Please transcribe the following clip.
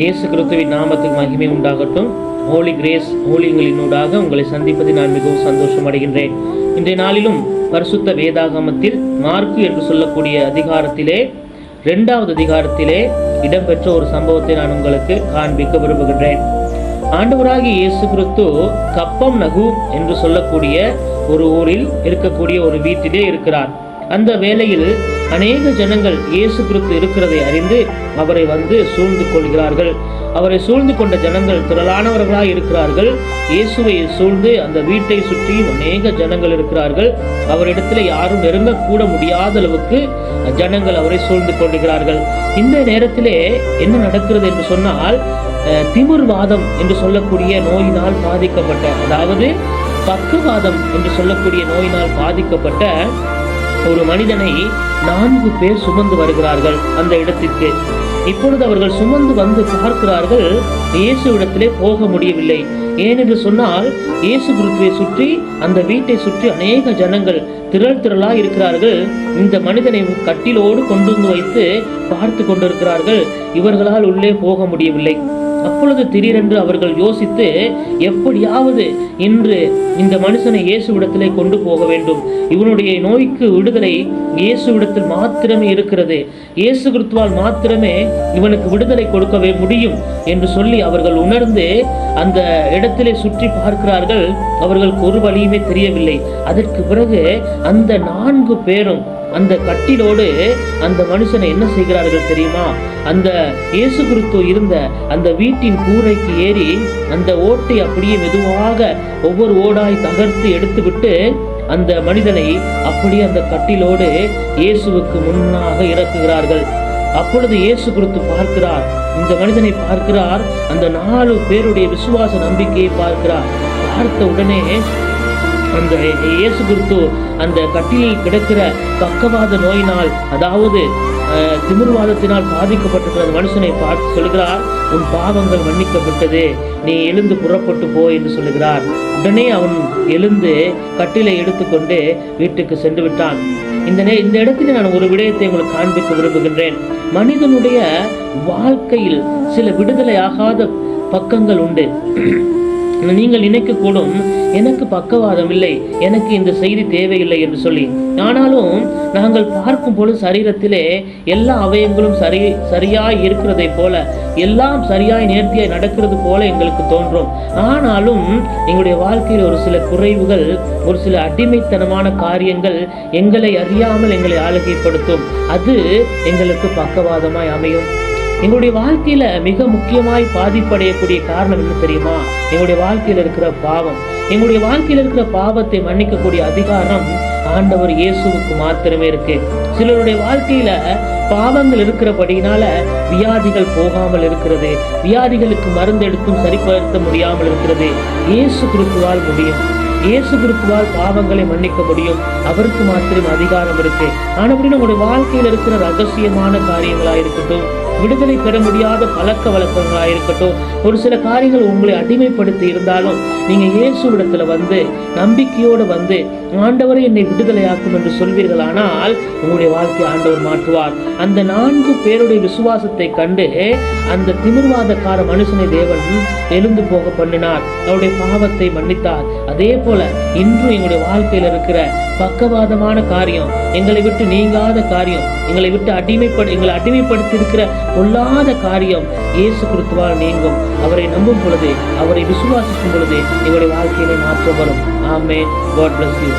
இயேசு கிறிஸ்துவின் நாமத்துக்கு மகிமை உண்டாகட்டும். ஹோலி கிரேஸ் ஊழியங்களினூடாக உங்களை சந்திப்பதில் நான் மிகவும் சந்தோஷம் அடைகின்றேன். இன்றைய நாளிலும் பரிசுத்த வேதாகமத்தில் மார்க்கு என்று சொல்லக்கூடிய அதிகாரத்திலே இரண்டாவது அதிகாரத்திலே இடம்பெற்ற ஒரு சம்பவத்தை நான் உங்களுக்கு காண்பிக்க விரும்புகின்றேன். ஆண்டவராகி இயேசு கிறிஸ்து கப்பம் நகு என்று சொல்லக்கூடிய ஒரு ஊரில் இருக்கக்கூடிய ஒரு வீட்டிலே இருக்கிறார். அந்த வேளையில் அநேக ஜனங்கள் இயேசு கிறிஸ்து இருக்கிறதை அறிந்து அவரை வந்து சூழ்ந்து கொள்கிறார்கள். அவரை சூழ்ந்து கொண்ட ஜனங்கள் திரளானவர்களாக இருக்கிறார்கள். இயேசுவை சூழ்ந்து அந்த வீட்டை சுற்றியும் அநேக ஜனங்கள் இருக்கிறார்கள். அவரிடத்தில் யாரும் நெருங்கக்கூட முடியாத அளவுக்கு ஜனங்கள் அவரை சூழ்ந்து கொள்கிறார்கள். இந்த நேரத்திலே என்ன நடக்கிறது என்று சொன்னால் திமிர்வாதம் என்று சொல்லக்கூடிய நோயினால் பாதிக்கப்பட்ட அதாவது பக்குவாதம் என்று சொல்லக்கூடிய நோயினால் பாதிக்கப்பட்ட ஒரு மனிதனை நான்கு பேர் சுமந்து வருகிறார்கள் அந்த இடத்திற்கு. இப்பொழுது அவர்கள் சுமந்து வந்து பார்க்கிறார்கள் இயேசு இடத்திலே போக முடியவில்லை. ஏனென்று சொன்னால் இயேசு குருத்துவை சுற்றி அந்த வீட்டை சுற்றி அநேக ஜனங்கள் திரள் திரளாக இருக்கிறார்கள். இந்த மனிதனை கட்டிலோடு கொண்டு வந்து வைத்து பார்த்து கொண்டிருக்கிறார்கள். இவர்களால் உள்ளே போக முடியவில்லை. அப்பொழுது திடீரென்று அவர்கள் யோசித்து எப்படியாவது இன்று இந்த மனுஷனை இயேசுவிடத்திலே கொண்டு போக வேண்டும். இவனுடைய நோய்க்கு விடுதலை இயேசுவிடத்தில் மாத்திரமே இருக்கிறது. இயேசு கிறிஸ்துவால் மாத்திரமே இவனுக்கு விடுதலை கொடுக்கவே முடியும் என்று சொல்லி அவர்கள் உணர்ந்து அந்த இடத்திலே சுற்றி பார்க்கிறார்கள். அவர்களுக்கு ஒரு வழியுமே தெரியவில்லை. அதற்கு பிறகு அந்த நான்கு பேரும் அந்த கட்டிலோடு அந்த மனுஷனை என்ன செய்கிறார்கள் தெரியுமா? அந்த இயேசு கிறிஸ்து இருந்த அந்த வீட்டின் கூரைக்கு ஏறி அந்த ஓட்டை அப்படியே மெதுவாக ஒவ்வொரு ஓடாய் தகர்த்து எடுத்துவிட்டு அந்த மனிதனை அப்படியே அந்த கட்டிலோடு இயேசுவுக்கு முன்னாக இறக்குகிறார்கள். அப்பொழுது இயேசு கிறிஸ்து பார்க்கிறார். இந்த மனிதனை பார்க்கிறார். அந்த நாலு பேருடைய விசுவாச நம்பிக்கையை பார்க்கிறார். பார்த்த உடனே அந்த இயேசு கிறிஸ்து அந்த கட்டிலில் கிடக்கிற பக்கவாத நோயினால் அதாவது அஹ், திமிர்வாதத்தினால் பாதிக்கப்பட்டிருக்கிற அந்த மனுஷனை பார்த்து சொல்கிறார் உன் பாவங்கள் மன்னிக்கப்பட்டது. நீ எழுந்து புறப்பட்டு போ என்று சொல்லுகிறார். உடனே அவன் எழுந்து கட்டிலை எடுத்துக்கொண்டு வீட்டுக்கு சென்று விட்டான். இந்த நே இந்த இடத்தில் நான் ஒரு விடயத்தை உங்களுக்கு காண்பிக்க விரும்புகின்றேன். மனிதனுடைய வாழ்க்கையில் சில விடுதலை ஆகாத பக்கங்கள் உண்டு. நீங்கள் நினைக்கக்கூடும் எனக்கு பக்கவாதம் இல்லை எனக்கு இந்த செய்தி தேவையில்லை என்று சொல்லி. ஆனாலும் நாங்கள் பார்க்கும் பொழுது சரீரத்திலே எல்லா அவயங்களும் சரி சரியாய் இருக்கிறதை போல எல்லாம் சரியாய் நேர்த்தியாய் நடக்கிறது போல எங்களுக்கு தோன்றும். ஆனாலும் எங்களுடைய வாழ்க்கையில் ஒரு சில குறைவுகள் ஒரு சில அடிமைத்தனமான காரியங்கள் எங்களை அறியாமல் எங்களை ஆளுகைப்படுத்தும் அது எங்களுக்கு பக்கவாதமாய் அமையும். எங்களுடைய வாழ்க்கையில மிக முக்கியமாய் பாதிப்படையக்கூடிய காரணம் என்ன தெரியுமா? எங்களுடைய வாழ்க்கையில இருக்கிற பாவம். எங்களுடைய வாழ்க்கையில இருக்கிற பாவத்தை மன்னிக்கக்கூடிய அதிகாரம் ஆண்டவர் இயேசுவுக்கு மாத்திரமே இருக்கு. சிலருடைய வாழ்க்கையில பாவங்கள் இருக்கிறபடினால வியாதிகள் போகாமல் இருக்கிறது. வியாதிகளுக்கு மருந்து எடுத்தும் சரிப்படுத்த முடியாமல் இருக்கிறது. இயேசு கிறிஸ்துவால் முடியும். இயேசு கிறிஸ்துவால் பாவங்களை மன்னிக்க முடியும். அவருக்கு மாத்திரம் அதிகாரம் இருக்கு. ஆனபடி நம்முடைய வாழ்க்கையில் இருக்கிற ரகசியமான காரியங்களா இருக்கட்டும் விடுதலை பெற முடியாத பழக்க வழக்கங்களா இருக்கட்டும். ஒரு சில காரியங்கள் உங்களை அடிமைப்படுத்தி இருந்தாலும் நீங்க இயேசுவிடத்துல வந்து நம்பிக்கையோடு வந்து ஆண்டவரை என்னை விடுதலையாக்கும் என்று சொல்வீர்களானால் உங்களுடைய வாழ்க்கையை ஆண்டவர் மாற்றுவார். அந்த நான்கு பேருடைய விசுவாசத்தை கண்டு அந்த திமிர்வாதக்கார மனுஷனை தேவன் எழுந்து போக பண்ணினார். அவருடைய பாவத்தை மன்னித்தார். அதே போல இன்றும் எங்களுடைய வாழ்க்கையில் இருக்கிற பக்கவாதமான காரியம் எங்களை விட்டு நீங்காத காரியம் எங்களை விட்டு அடிமைப்படு எங்களை அடிமைப்படுத்தி இருக்கிற பொல்லாத காரியம் இயேசு கிறிஸ்துவால் நீங்கும். அவரை நம்பும் பொழுது அவரை விசுவாசிக்கும் பொழுது எங்களுடைய வாழ்க்கையிலே மாற்றம் வரும் ஆமே காட் பிளஸ் யூ